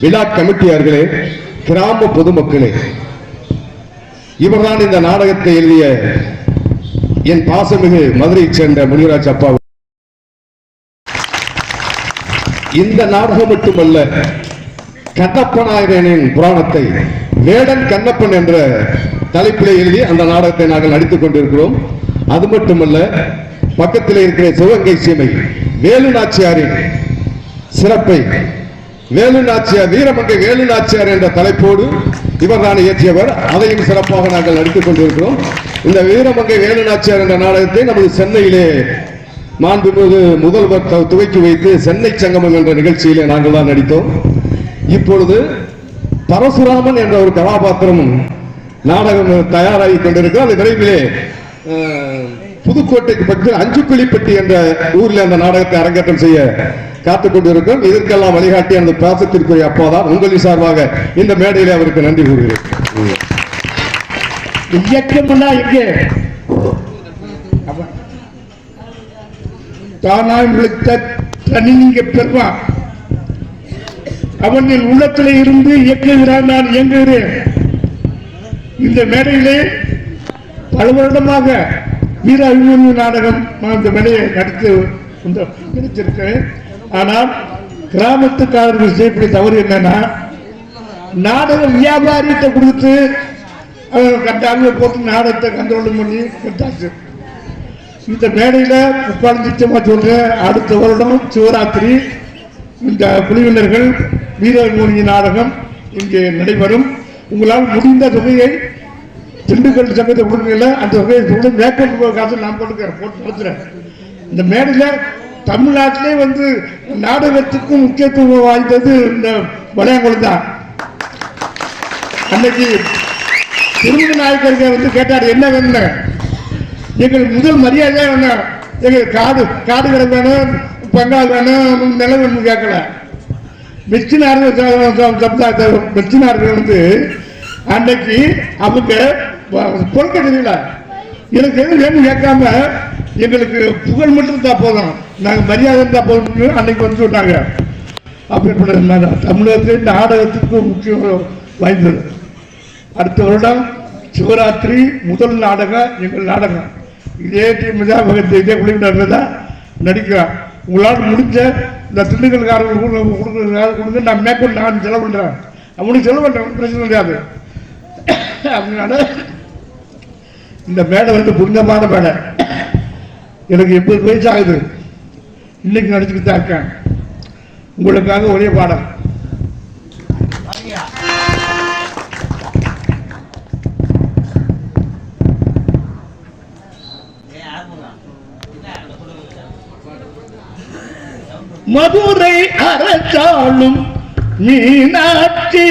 விழா கமிட்டியார்களே கிராம பொதுமக்களே இவர்தான் இந்த நாடகத்தை எழுதிய என் பாசமிகு மதுரையைச் சேர்ந்த முனிராஜ் அப்பா. இந்த நாடகம் மட்டுமல்ல கண்ணப்பநாயகனின் புராணத்தை வேடன் கண்ணப்பன் என்ற தலைப்பிலே எழுதி அந்த நாடகத்தை நாங்கள் நடித்துக் கொண்டிருக்கிறோம். அது மட்டுமல்ல பக்கத்தில் இருக்கிற சிவகங்கை சீமை வேலு நாச்சியாரின் சிறப்பை வேலு நாச்சியார் வீரமங்கை வேலு நாச்சியார் என்ற தலைப்போடு இவர் தான் இயற்றியவர். அதையும் சிறப்பாக நாங்கள் நடித்துக் கொண்டிருக்கிறோம். இந்த வீரமங்கை வேலு நாச்சியார் என்ற நாடகத்தை நமது சென்னையிலே மாண்புமிகு முதல்வர் துவக்கி வைத்து சென்னை சங்கமம் என்ற நிகழ்ச்சியிலே நாங்கள் தான் நடித்தோம். இப்பொழுது பரசுராமன் என்ற ஒரு கதாபாத்திரம் நாடகம் தயாராகி கொண்டிருக்கிறது. அது விரைவிலே புதுக்கோட்டைக்கு பக்கத்தில் அஞ்சுக்குழிப்பட்டி என்ற ஊரில் அந்த நாடகத்தை அரங்கேற்றம் செய்ய காத்துக் கொண்டிருக்கிறோம் இதற்கெல்லாம் வழிகாட்டி அந்த பாசத்திற்குரிய அப்பாதான் உங்களின் சார்பாக இந்த மேடையிலே அவருக்கு நன்றி கூறுகிறேன். இயக்கம்னா எங்கே தானாய் விழித்த தனிங்க பெறுவான் அவனின் உள்ளத்திலே இருந்து இயக்குகிறான் நான் இயங்குகிறேன். இந்த மேடையிலே பல வருடமாக வீர அபிமன்யு நாடகம் நான் இந்த மேடையை நடத்தி இந்த நடித்திருக்கிறேன் ஆனால் கிராமத்துக்காரர்கள் செய்யக்கூடிய தவறு என்னன்னா நாடக வியாபாரியத்தை கொடுத்து அவங்க கண்டாங்க போட்டு நாடகத்தை கண்ட்ரோல் பண்ணி கட்டாச்சு இந்த மேடையில் உட்கார்ந்து நிச்சயமா சொல்கிறேன் அடுத்த வருடம் சிவராத்திரி இந்த குழுவினர்கள் வீரமோனி நாடகம் இங்கே நடைபெறும். உங்களால் முடிந்த தொகையை திண்டுக்கல் சங்கத்தை கொடுக்கல. அந்த தொகையை சொல்லி மேற்கொண்டு காசு நான் போட்டுக்கிறேன். போட்டு நடத்துகிறேன் இந்த மேடையில் தமிழ்நாட்டிலே வந்து நாடகத்துக்கும் முக்கியத்துவம் வாய்ந்தது இந்த வளையங்குளம் தான். அன்னைக்கு திருமண நாயக்கருக்கு வந்து கேட்டார் என்ன வேணும் எங்களுக்கு முதல் மரியாதை வேணும் எங்களுக்கு காடு காடுகளை வேணும் பங்காள் வேணும் நிலம் வேணும் கேட்கல. மெச்சினார்கள் சமுதாயத்தை வெச்சினார்கள் வந்து அன்னைக்கு அவங்க பொறுக்க தெரியல. எனக்கு எதுவும் வேணும் கேட்காம எங்களுக்கு புகழ் மட்டும் தான் போதும். நாங்கள் மரியாதை இருந்தால் போதும் அன்னைக்கு வந்து சொன்னாங்க. அப்படிப்பட்ட தமிழகத்தில் இந்த நாடகத்துக்கு முக்கியம் வாய்ந்தது. அடுத்த வருடம் சிவராத்திரி முதல் நாடகம் எங்கள் நாடகம். இதே டீம் தான் பக்கத்து இதே குழுவினர் தான் நடிக்கிறோம் உங்களால் முடிஞ்ச இந்த திண்டுக்கல்காரர்கள் கொடுக்குறதுக்காக கொடுத்து நான் மேற்கொண்டு நான் செலவு பண்ணுறேன் அவனுக்கு செலவு பண்ணுறேன் பிரச்சனை கிடையாது. அதனால இந்த மேடை வந்து புனிதமான மேடை. எனக்கு எண்பது வயசு ஆகுது. இன்னைக்கு நடிச்சுக்கிட்டு தான் இருக்கேன். உங்களுக்காக ஒரே பாடம். மதுரை அரசாளும் மீனாட்சி.